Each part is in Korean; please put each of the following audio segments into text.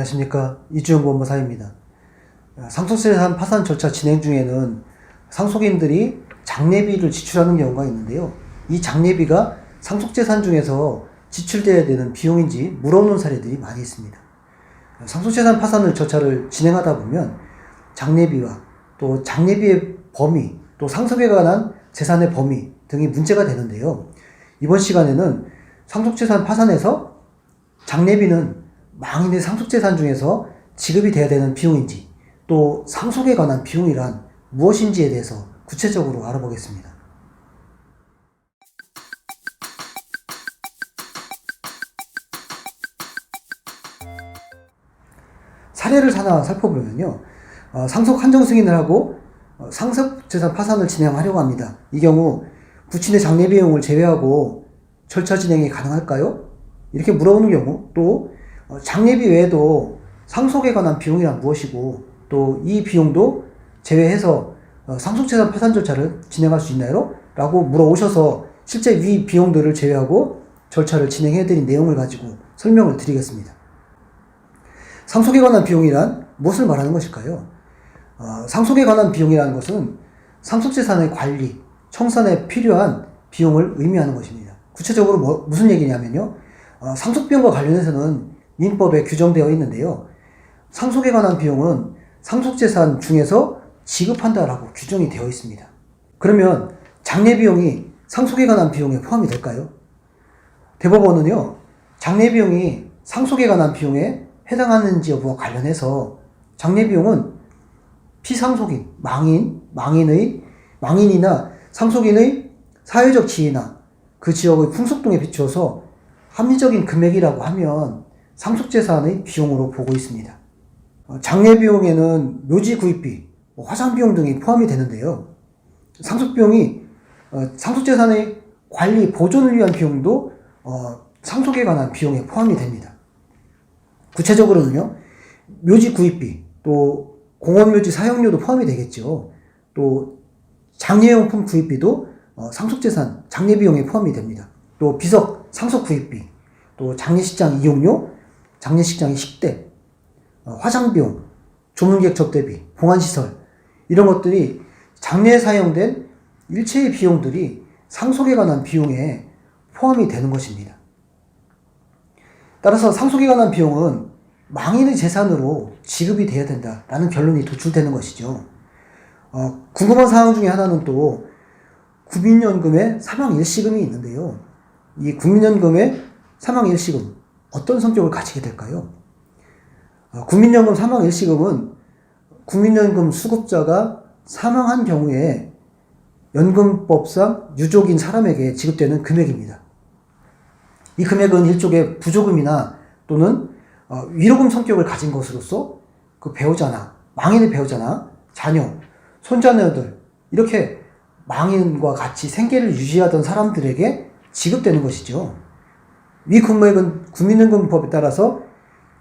안녕하십니까 이주영 법무사입니다. 상속재산 파산 절차 진행 중에는 상속인들이 장례비를 지출하는 경우가 있는데요. 이 장례비가 상속재산 중에서 지출돼야 되는 비용인지 물어보는 사례들이 많이 있습니다. 상속재산 파산을 절차를 진행하다 보면 장례비와 또 장례비의 범위 또 상속에 관한 재산의 범위 등이 문제가 되는데요. 이번 시간에는 상속재산 파산에서 장례비는 망인의 상속재산 중에서 지급이 돼야 되는 비용인지 또 상속에 관한 비용이란 무엇인지에 대해서 구체적으로 알아보겠습니다. 사례를 하나 살펴보면요. 어, 상속 한정 승인을 하고 어, 상속 재산 파산을 진행하려고 합니다. 이 경우 부친의 장례 비용을 제외하고 절차 진행이 가능할까요? 이렇게 물어보는 경우 또 어, 장례비 외에도 상속에 관한 비용이란 무엇이고 또 이 비용도 제외해서 어, 상속재산 파산 절차를 진행할 수 있나요? 라고 물어오셔서 실제 위 비용들을 제외하고 절차를 진행해드린 내용을 가지고 설명을 드리겠습니다. 상속에 관한 비용이란 무엇을 말하는 것일까요? 어, 상속에 관한 비용이라는 것은 상속재산의 관리, 청산에 필요한 비용을 의미하는 것입니다. 구체적으로 뭐- 무슨 얘기냐면요. 어, 상속비용과 관련해서는 민법에 규정되어 있는데요. 상속에 관한 비용은 상속재산 중에서 지급한다라고 규정이 되어 있습니다. 그러면 장례 비용이 상속에 관한 비용에 포함이 될까요? 대법원은요, 장례 비용이 상속에 관한 비용에 해당하는지 여부와 관련해서 장례 비용은 피상속인, 망인, 망인의, 망인이나 상속인의 사회적 지위나 그 지역의 풍속등에 비추어서 합리적인 금액이라고 하면 상속재산의 비용으로 보고 있습니다. 어, 장례 비용에는 묘지 구입비, 뭐 화상 비용 등이 포함이 되는데요. 상속 비용이 어, 상속재산의 관리, 보존을 위한 비용도 어, 상속에 관한 비용에 포함이 됩니다. 구체적으로는요, 묘지 구입비, 또 공원묘지 사용료도 포함이 되겠죠. 또 장례용품 구입비도 어, 상속재산, 장례 비용에 포함이 됩니다. 또 비석, 상속 구입비, 또 장례식장 이용료, 장례식장의 식대, 어, 화장비용, 조문객 접대비, 보안시설 이런 것들이 장례에 사용된 일체의 비용들이 상속에 관한 비용에 포함이 되는 것입니다. 따라서 상속에 관한 비용은 망인의 재산으로 지급이 돼야 된다라는 결론이 도출되는 것이죠. 어, 궁금한 사항 중에 하나는 또 국민연금의 사망 일시금이 있는데요. 이 국민연금의 사망 일시금 어떤 성격을 가지게 될까요? 어, 국민연금 사망 일시금은 국민연금 수급자가 사망한 경우에 연금법상 유족인 사람에게 지급되는 금액입니다. 이 금액은 일종의 부조금이나 또는 어, 위로금 성격을 가진 것으로서 그 배우자나 망인의 배우자나 자녀, 손자녀들 이렇게 망인과 같이 생계를 유지하던 사람들에게 지급되는 것이죠. 이 금액은 국민연금법에 따라서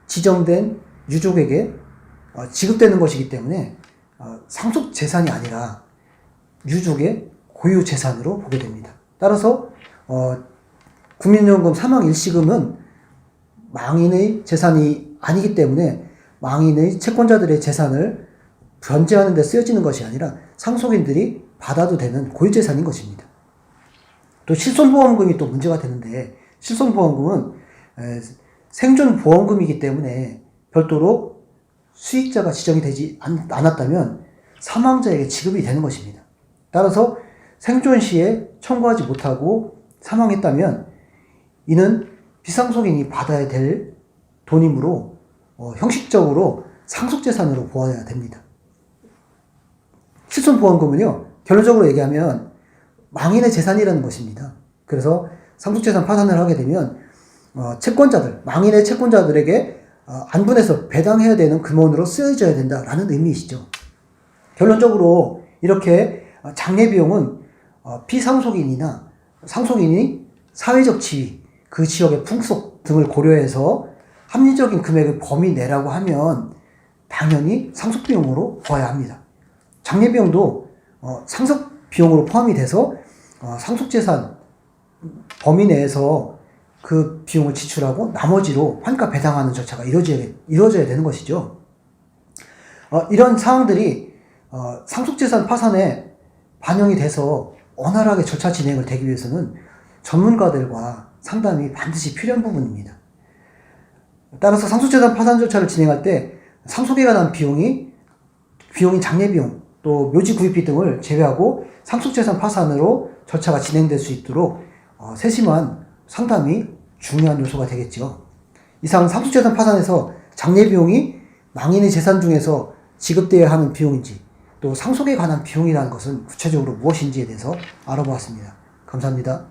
지정된 유족에게 어, 지급되는 것이기 때문에 어, 상속 재산이 아니라 유족의 고유 재산으로 보게 됩니다. 따라서 어, 국민연금 사망 일시금은 망인의 재산이 아니기 때문에 망인의 채권자들의 재산을 변제하는 데 쓰여지는 것이 아니라 상속인들이 받아도 되는 고유재산인 것입니다. 또 실손보험금이 또 문제가 되는데 실손보험금은 에, 생존보험금이기 때문에 별도로 수익자가 지정이 되지 않, 않았다면 사망자에게 지급이 되는 것입니다. 따라서 생존 시에 청구하지 못하고 사망했다면 이는 비상속인이 받아야 될 돈이므로 어, 형식적으로 상속재산으로 보아야 됩니다. 실손보험금은요, 결론적으로 얘기하면 망인의 재산이라는 것입니다. 그래서 상속재산 파산을 하게 되면 어, 채권자들, 망인의 채권자들에게 어, 안분해서 배당해야 되는 금원으로 쓰여져야 된다라는 의미이시죠. 결론적으로 이렇게 어, 장례 비용은 어, 피상속인이나 상속인이 사회적 지위, 그 지역의 풍속 등을 고려해서 합리적인 금액을 범위 내라고 하면 당연히 상속 비용으로 보아야 합니다. 장례 비용도 어, 상속 비용으로 포함이 돼서 어, 상속 재산 범위 내에서 그 비용을 지출하고 나머지로 환가 배당하는 절차가 이루어져야, 이루어져야 되는 것이죠. 어, 이런 사항들이 어, 상속재산 파산에 반영이 돼서 원활하게 절차 진행을 되기 위해서는 전문가들과 상담이 반드시 필요한 부분입니다. 따라서 상속재산 파산 절차를 진행할 때 상속에 관한 비용이 비용인 장례 비용 또 묘지 구입비 등을 제외하고 상속재산 파산으로 절차가 진행될 수 있도록 어, 세심한 상담이 중요한 요소가 되겠죠. 이상 상속재산 파산에서 장례비용이 망인의 재산 중에서 지급되어야 하는 비용인지 또 상속에 관한 비용이라는 것은 구체적으로 무엇인지에 대해서 알아보았습니다. 감사합니다.